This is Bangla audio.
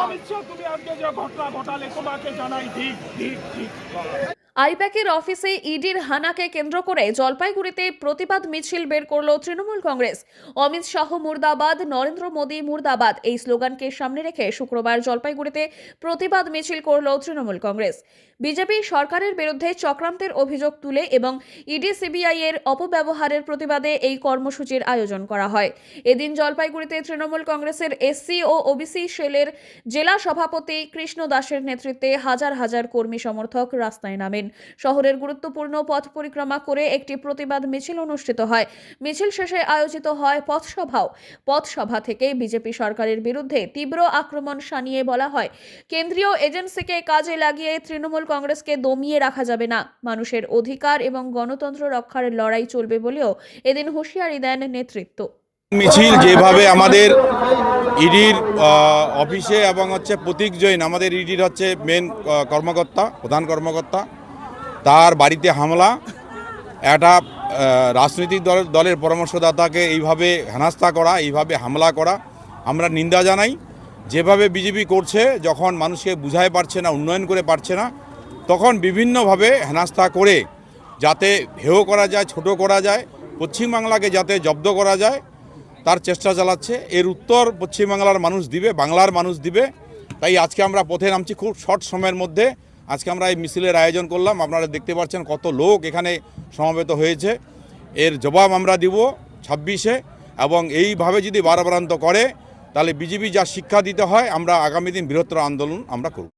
অমিত শাহ তুমি আজকে যে ঘটনা ঘটালে তোমাকে জানাই ঠিক ঠিক ঠিক আইপ্যাকের অফিসে ইডির হানাকে কেন্দ্র করে জলপাইগুড়িতে প্রতিবাদ মিছিল বের করল তৃণমূল কংগ্রেস। অমিত শাহ মুর্দাবাদ, নরেন্দ্র মোদী মুর্দাবাদ এই স্লোগানকে সামনে রেখে শুক্রবার জলপাইগুড়িতে প্রতিবাদ মিছিল করল তৃণমূল কংগ্রেস। বিজেপি সরকারের বিরুদ্ধে চক্রান্তের অভিযোগ তুলে এবং ইডি সিবিআই এর অপব্যবহারের প্রতিবাদে এই কর্মসূচির আয়োজন করা হয়। এদিন জলপাইগুড়িতে তৃণমূল কংগ্রেসের এসসি ও ওবিসি সেলের জেলা সভাপতি কৃষ্ণ দাসের নেতৃত্বে হাজার হাজার কর্মী সমর্থক রাস্তায় নামেন। শহরের গুরুত্বপূর্ণ পথ পরিক্রমা করে একটি প্রতিবাদ মিছিল অনুষ্ঠিত হয়। মিছিল শেষে আয়োজিত হয় পথসভাও। পথসভা থেকে বিজেপি সরকারের বিরুদ্ধে তীব্র আক্রমণ শানিয়ে বলা হয়। কেন্দ্রীয় এজেন্সিকে কাজে লাগিয়ে তৃণমূল কংগ্রেসকে দমিয়ে রাখা যাবে না। মানুষের অধিকার এবং গণতন্ত্র রক্ষার লড়াই চলবে বলেও এদিন হুঁশিয়ারি দেন নেতৃত্ব। মিছিল যেভাবে আমাদের ইডির অফিসে এবং হচ্ছে প্রতীক জৈন আমাদের ইডির হচ্ছে মেন কর্মকর্তা, প্রধান কর্মকর্তা তার বাড়িতে হামলা, একটা রাজনৈতিক দল, দলের পরামর্শদাতাকে এইভাবে হেনাস্তা করা, এইভাবে হামলা করা। আমরা নিন্দা জানাই, যেভাবে বিজেপি করছে, যখন মানুষকে বুঝায় পারছে না, উন্নয়ন করে পারছে না, তখন বিভিন্নভাবে হেনাস্তা করে যাতে হেয় করা যায়, ছোট করা যায় পশ্চিমবাংলাকে যাতে জব্দ করা যায়, তার চেষ্টা চালাচ্ছে। এর উত্তর পশ্চিমবাংলার মানুষ দিবে, বাংলার মানুষ দিবে। তাই আজকে আমরা পথে নামছি খুব শর্ট সময়ের মধ্যে। আজকে আমরা এই মিছিলের আয়োজন করলাম। আপনারা দেখতে পাচ্ছেন কত লোক এখানে সমাবেত হয়েছে। এর জবাব আমরা দিব ছাব্বিশে এবং এইভাবে যদি বারাবারান্ত করে, তাহলে বিজেপি যা শিক্ষা দিতে হয়, আমরা আগামী দিন বৃহত্তর আন্দোলন আমরা করব।